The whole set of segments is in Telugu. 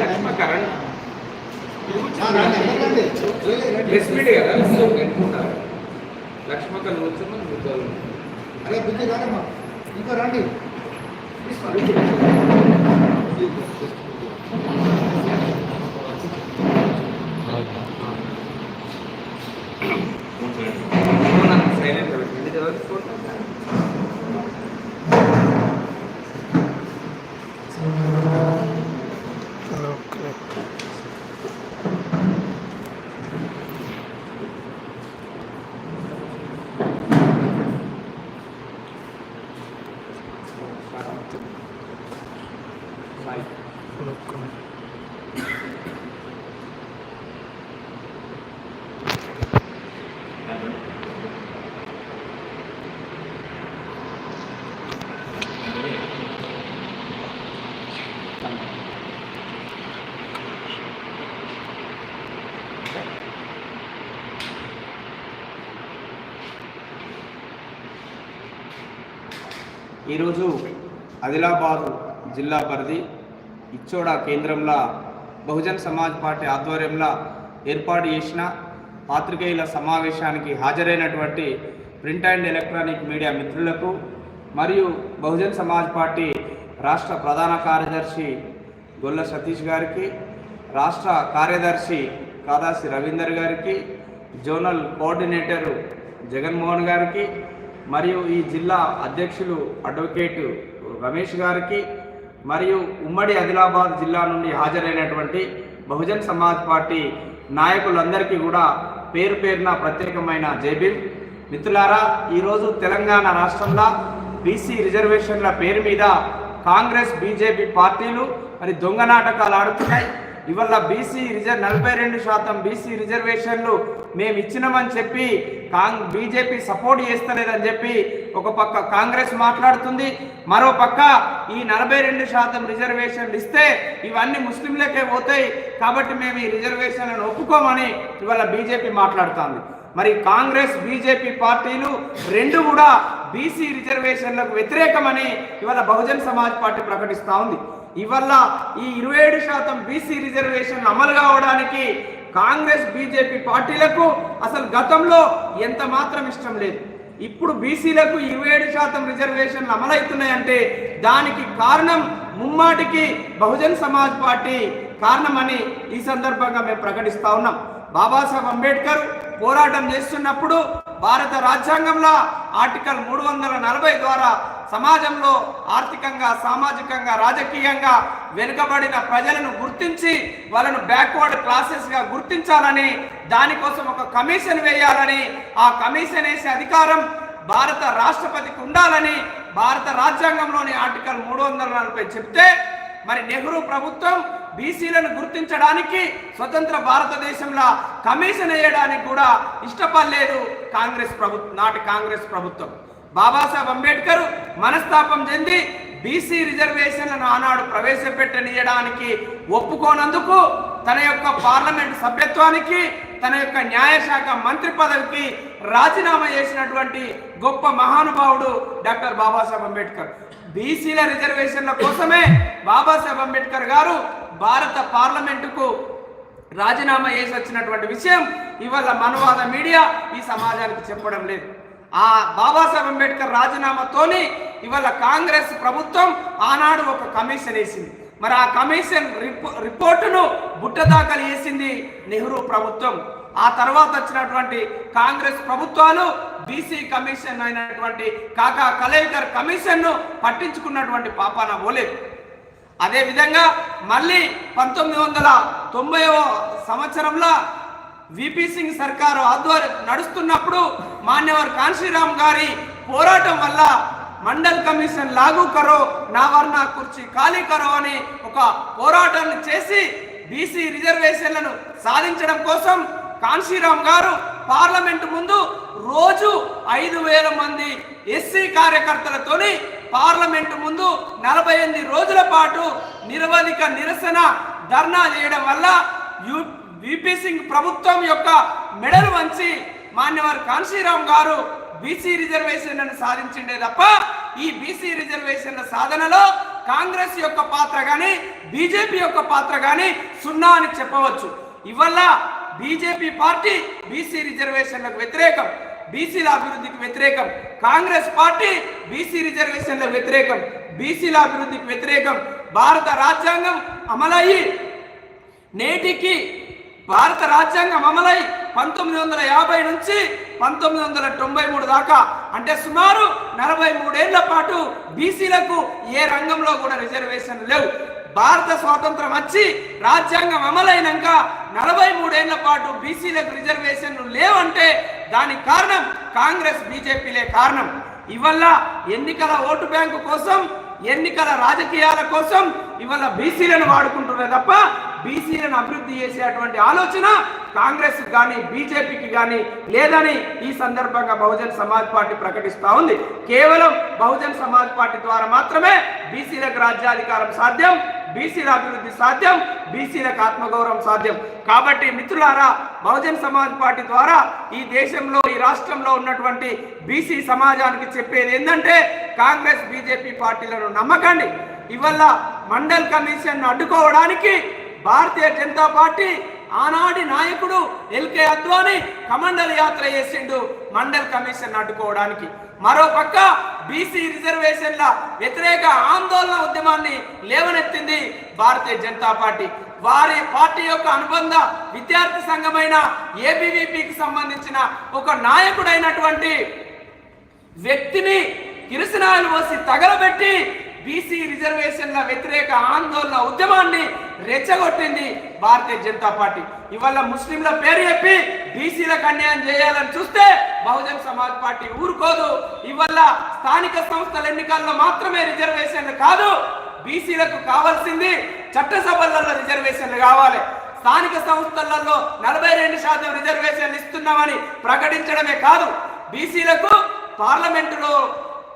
లక్ష్మకరణ్ ప్రెస్ మీట్ కదా అనుకుంటారు లక్ష్మక కూర్చోమని అరే బుద్ధి రాదమ్మా ఇంకా రండి ఈరోజు ఆదిలాబాద్ జిల్లా పరిధి ఇచ్చోడ కేంద్రంలో బహుజన్ సమాజ్ పార్టీ ఆధ్వర్యంలో ఏర్పాటు చేసిన పాత్రికేయుల సమావేశానికి హాజరైనటువంటి ప్రింట్ అండ్ ఎలక్ట్రానిక్ మీడియా మిత్రులకు మరియు బహుజన్ సమాజ్ పార్టీ రాష్ట్ర ప్రధాన కార్యదర్శి గొల్ల సతీష్ గారికి రాష్ట్ర కార్యదర్శి కాదాసి రవీందర్ గారికి జోనల్ కోఆర్డినేటర్ జగన్మోహన్ గారికి మరియు ఈ జిల్లా అధ్యక్షులు అడ్వకేట్ రమేష్ గారికి మరియు ఉమ్మడి ఆదిలాబాద్ జిల్లా నుండి హాజరైనటువంటి బహుజన్ సమాజ్ పార్టీ నాయకులందరికీ కూడా పేరు పేరున ప్రత్యేకమైన జేబిల్ మిత్రులారా ఈరోజు తెలంగాణ రాష్ట్రంలో బీసీ రిజర్వేషన్ల పేరు మీద కాంగ్రెస్ బీజేపీ పార్టీలు మరి దొంగ నాటకాలు ఆడుతున్నాయి. ఇవాళ బీసీ రిజర్వ్ నలభై రెండు శాతం బీసీ రిజర్వేషన్లు మేము ఇచ్చినామని చెప్పి కాంగ్ బీజేపీ సపోర్ట్ చేస్తలేదని చెప్పి ఒక పక్క కాంగ్రెస్ మాట్లాడుతుంది మరో పక్క ఈ నలభై రెండు శాతం రిజర్వేషన్లు ఇస్తే ఇవన్నీ ముస్లింలకే పోతాయి కాబట్టి మేము ఈ రిజర్వేషన్లను ఒప్పుకోమని ఇవాళ బీజేపీ మాట్లాడుతుంది. మరి కాంగ్రెస్ బీజేపీ పార్టీలు రెండు కూడా బీసీ రిజర్వేషన్లకు వ్యతిరేకమని ఇవాళ బహుజన్ సమాజ్ పార్టీ ప్రకటిస్తూ ఉంది. ఇవల్ల ఈ ఇరవై ఏడు శాతం బీసీ రిజర్వేషన్ అమలు కావడానికి కాంగ్రెస్ బీజేపీ పార్టీలకు అసలు గతంలో ఎంత మాత్రం ఇష్టం లేదు. ఇప్పుడు బీసీలకు ఇరవై ఏడు శాతం రిజర్వేషన్లు అమలవుతున్నాయంటే దానికి కారణం ముమ్మాటికి బహుజన్ సమాజ్ పార్టీ కారణమని ఈ సందర్భంగా మేము ప్రకటిస్తా ఉన్నాం. బాబాసాహెబ్ అంబేద్కర్ పోరాటం చేస్తున్నప్పుడు భారత రాజ్యాంగంలో ఆర్టికల్ మూడు వందల నలభై ద్వారా సమాజంలో ఆర్థికంగా సామాజికంగా రాజకీయంగా వెనుకబడిన ప్రజలను గుర్తించి వాళ్ళను బ్యాక్వర్డ్ క్లాసెస్గా గుర్తించాలని దానికోసం ఒక కమిషన్ వేయాలని ఆ కమిషన్ వేసే అధికారం భారత రాష్ట్రపతికి ఉండాలని భారత రాజ్యాంగంలోని ఆర్టికల్ మూడు వందల నలభై చెప్తే మరి నెహ్రూ ప్రభుత్వం బీసీలను గుర్తించడానికి స్వతంత్ర భారతదేశంలో కమిషన్ వేయడానికి కూడా ఇష్టపడలేదు కాంగ్రెస్ ప్రభుత్వం నాటి కాంగ్రెస్ ప్రభుత్వం. బాబాసాహెబ్ అంబేద్కర్ మనస్తాపం చెంది బీసీ రిజర్వేషన్లను ఆనాడు ప్రవేశపెట్టనీయడానికి ఒప్పుకోనందుకు తన యొక్క పార్లమెంట్ సభ్యత్వానికి తన యొక్క న్యాయశాఖ మంత్రి పదవికి రాజీనామా చేసినటువంటి గొప్ప మహానుభావుడు డాక్టర్ బాబాసాహెబ్ అంబేద్కర్. బీసీల రిజర్వేషన్ల కోసమే బాబాసాహెబ్ అంబేద్కర్ గారు భారత పార్లమెంటుకు రాజీనామా చేసి వచ్చినటువంటి విషయం ఇవాళ మనవాద మీడియా ఈ సమాజానికి చెప్పడం లేదు. ఆ బాబాసాహెబ్ అంబేద్కర్ రాజీనామాతోని ఇవాళ కాంగ్రెస్ ప్రభుత్వం ఆనాడు ఒక కమిషన్ వేసింది. మరి ఆ కమిషన్ రిపో రిపోర్టును బుట్టదాఖలు చేసింది నెహ్రూ ప్రభుత్వం. ఆ తర్వాత వచ్చినటువంటి కాంగ్రెస్ ప్రభుత్వాలు బీసీ కమిషన్ అయినటువంటి కాకా కలేకర్ కమిషన్ను పట్టించుకున్నటువంటి పాపాన పోలేదు. అదేవిధంగా మళ్ళీ పంతొమ్మిది వందల తొంభైవ సంవత్సరంలో విపి సింగ్ సర్కారు ఆధ్వర్యం నడుస్తున్నప్పుడు మాన్యవర్ కాన్శీరామ్ గారి పోరాటం వల్ల మండల్ కమిషన్ లాగు కరో నా వర్ణ కుర్చీ ఖాళీ కరో అని ఒక పోరాటాన్ని చేసి బీసీ రిజర్వేషన్లను సాధించడం కోసం కాన్శీరామ్ గారు పార్లమెంట్ ముందు రోజు ఐదు వేల మంది ఎస్సీ కార్యకర్తలతోని పార్లమెంట్ ముందు నలభై ఎనిమిది రోజుల పాటు నిరవధిక నిరసన ధర్నా చేయడం వల్ల యు విపి సింగ్ ప్రభుత్వం యొక్క మెడలు వంచి మాన్యవారు కాన్శీరామ్ గారు బీసీ రిజర్వేషన్లను సాధించిండే తప్ప ఈ బీసీ రిజర్వేషన్ల సాధనలో కాంగ్రెస్ యొక్క పాత్ర కానీ బీజేపీ యొక్క పాత్ర కానీ సున్నా అని చెప్పవచ్చు. ఇవల్ల బీజేపీ పార్టీ బీసీ రిజర్వేషన్లకు వ్యతిరేకం బీసీల అభివృద్ధికి వ్యతిరేకం. కాంగ్రెస్ పార్టీ బీసీ రిజర్వేషన్లకు వ్యతిరేకం బీసీల అభివృద్ధికి వ్యతిరేకం. భారత రాజ్యాంగం అమలయ్యి నేటికి భారత రాజ్యాంగం అమలై పంతొమ్మిది వందల యాభై నుంచి పంతొమ్మిది వందల తొంభై మూడు దాకా అంటే సుమారు నలభై మూడేళ్ళ పాటు బీసీలకు ఏ రంగంలో కూడా రిజర్వేషన్ లేవు. భారత స్వాతంత్రం వచ్చి రాజ్యాంగం అమలైనాక నలభై మూడేళ్ళ పాటు బీసీలకు రిజర్వేషన్లు లేవంటే దానికి కారణం కాంగ్రెస్ బీజేపీలే కారణం. ఇవల్ల ఎన్నికల ఓటు బ్యాంకు కోసం ఎన్నికల రాజకీయాల కోసం ఇవాళ బీసీలను వాడుకుంటున్నారు తప్ప బీసీలను అభివృద్ధి చేసేటువంటి ఆలోచన కాంగ్రెస్ కానీ బీజేపీకి కానీ లేదని ఈ సందర్భంగా బహుజన్ సమాజ్ పార్టీ ప్రకటిస్తూ ఉంది. కేవలం బహుజన్ సమాజ్ పార్టీ ద్వారా మాత్రమే బీసీలకు రాజ్యాధికారం సాధ్యం బీసీల అభివృద్ధి సాధ్యం బీసీలకు ఆత్మగౌరవం సాధ్యం. కాబట్టి మిత్రులారా బహుజన్ సమాజ్ పార్టీ ద్వారా ఈ దేశంలో ఈ రాష్ట్రంలో ఉన్నటువంటి బీసీ సమాజానికి చెప్పేది ఏంటంటే కాంగ్రెస్ బీజేపీ పార్టీలను నమ్మకండి. ఇవల్ల మండల్ కమిషన్ అడ్డుకోవడానికి భారతీయ జనతా పార్టీ ఆనాటి నాయకుడు ఎల్కే అద్వాని కమండల్ యాత్ర చేసిండు మండల్ కమిషన్ అడ్డుకోవడానికి. మరో పక్క బీసీ రిజర్వేషన్ల వ్యతిరేక ఆందోళన ఉద్యమాన్ని లేవనెత్తింది భారతీయ జనతా పార్టీ. వారి పార్టీ యొక్క అనుబంధ విద్యార్థి సంఘమైన ఏబీవీపీకి సంబంధించిన ఒక నాయకుడైనటువంటి వ్యక్తిని కిరసనాయలు పోసి తగలబెట్టి బీసీ రిజర్వేషన్ల వ్యతిరేక ఆందోళన ఉద్యమాన్ని రెచ్చగొట్టింది భారతీయ జనతా పార్టీ. ఇవాళ ముస్లింల పేరు చెప్పి బీసీలకు అన్యాయం చేయాలని చూస్తే బహుజన్ సమాజ్ పార్టీ ఊరుకోదు. ఇవాళ స్థానిక సంస్థల ఎన్నికల్లో మాత్రమే రిజర్వేషన్లు కాదు బీసీలకు కావాల్సింది చట్టసభలలో రిజర్వేషన్లు కావాలి. స్థానిక సంస్థలలో నలభై రెండు శాతం రిజర్వేషన్లు ఇస్తున్నామని ప్రకటించడమే కాదు బీసీలకు పార్లమెంటులో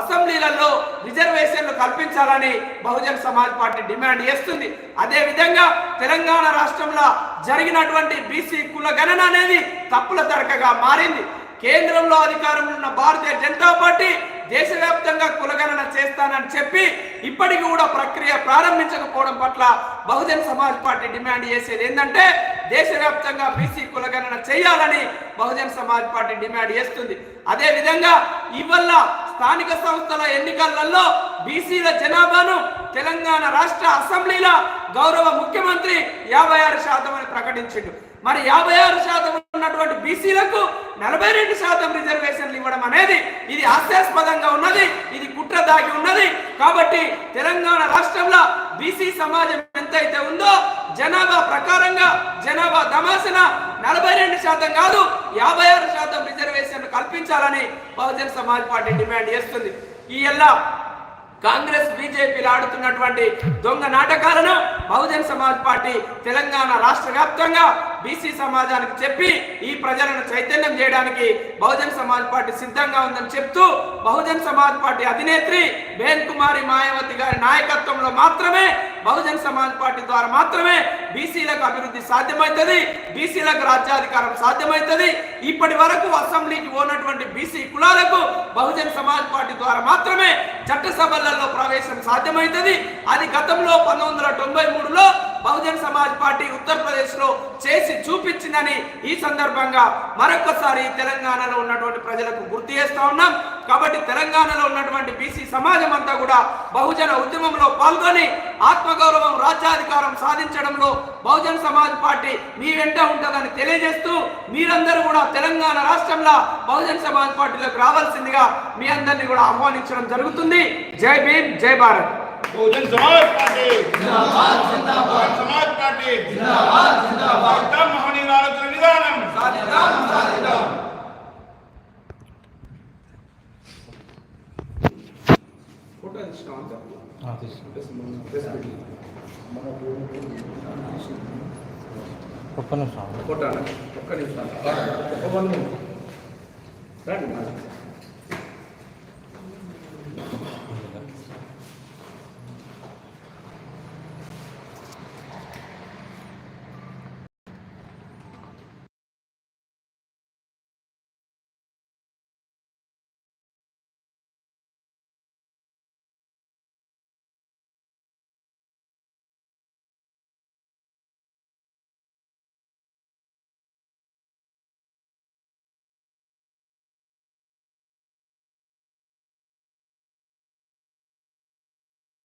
అసెంబ్లీలలో రిజర్వేషన్లు కల్పించాలని బహుజన్ సమాజ్ పార్టీ డిమాండ్ చేస్తుంది. అదే విధంగా తెలంగాణ రాష్ట్రంలో జరిగినటువంటి బీసీ కుల గణన అనేది తప్పుల తడకగా మారింది. కేంద్రంలో అధికారంలో ఉన్న భారతీయ జనతా పార్టీ దేశవ్యాప్తంగా కులగణన చేస్తానని చెప్పి ఇప్పటికి కూడా ప్రక్రియ ప్రారంభించకపోవడం పట్ల బహుజన్ సమాజ్ పార్టీ డిమాండ్ చేసేది ఏంటంటే దేశవ్యాప్తంగా బీసీ కులగణన చేయాలని బహుజన్ సమాజ్ పార్టీ డిమాండ్ చేస్తుంది. అదేవిధంగా ఇవల్ల స్థానిక సంస్థల ఎన్నికలలో బీసీల జనాభాను తెలంగాణ రాష్ట్ర అసెంబ్లీలో గౌరవ ముఖ్యమంత్రి యాభై ఆరు శాతం అని ప్రకటించిండు. మరి యాభై ఆరు శాతం ఉన్నటువంటి బీసీలకు నలభై రెండు శాతం రిజర్వేషన్లు ఇవ్వడం అనేది ఇది హాస్యాస్పదంగా ఉన్నది ఇది కుట్ర దాగి ఉన్నది. కాబట్టి తెలంగాణ రాష్ట్రంలో బీసీ సమాజం ఎంతైతే ఉందో జనాభా ప్రకారంగా జనాభా దమాసన నలభై రెండు శాతం కాదు యాభై ఆరు శాతం రిజర్వేషన్లు కల్పించాలని బహుజన్ సమాజ్ పార్టీ డిమాండ్ చేస్తుంది. ఈ ఎల్లా కాంగ్రెస్ బీజేపీలు ఆడుతున్నటువంటి దొంగ నాటకాలను బహుజన్ సమాజ్ పార్టీ తెలంగాణ రాష్ట్ర వ్యాప్తంగా బీసీ సమాజానికి చెప్పి ఈ ప్రజలను చైతన్యం చేయడానికి బహుజన్ సమాజ్ పార్టీ సిద్ధంగా ఉందని చెప్తూ బహుజన్ సమాజ్ పార్టీ అధినేత్రి బేన్ కుమారి మాయావతి గారి నాయకత్వంలో మాత్రమే బహుజన్ సమాజ్ పార్టీ ద్వారా మాత్రమే బీసీలకు అభివృద్ధి సాధ్యమవుతుంది బీసీలకు రాజ్యాధికారం సాధ్యమవుతుంది ఇప్పటి వరకు అసెంబ్లీకి పోనటువంటి బీసీ కులాలకు బహుజన్ సమాజ్ పార్టీ ద్వారా మాత్రమే చట్టసభలలో ప్రవేశం సాధ్యమవుతుంది అది గతంలో పంతొమ్మిది వందల తొంభై మూడులో బహుజన్ సమాజ్ పార్టీ ఉత్తరప్రదేశ్లో చేసి చూపించిందని ఈ సందర్భంగా మరొకసారి తెలంగాణలో ఉన్నటువంటి ప్రజలకు గుర్తు చేస్తా ఉన్నాం. కాబట్టి తెలంగాణలో ఉన్నటువంటి బీసీ సమాజం అంతా కూడా బహుజన ఉద్యమంలో పాల్గొని ఆత్మగౌరవం రాజ్యాధికారం సాధించడంలో బహుజన్ సమాజ్ పార్టీ మీ వెంట ఉంటుందని తెలియజేస్తూ మీరందరూ కూడా తెలంగాణ రాష్ట్రంలో బహుజన్ సమాజ్ పార్టీలోకి రావాల్సిందిగా మీ అందరినీ కూడా ఆహ్వానించడం జరుగుతుంది. జై భీమ్ జై భారత్. బహుజన్ సమాజ్ పార్టీ. ఒక్క నిమిషం. ఒక్క నిమిషం. రండి.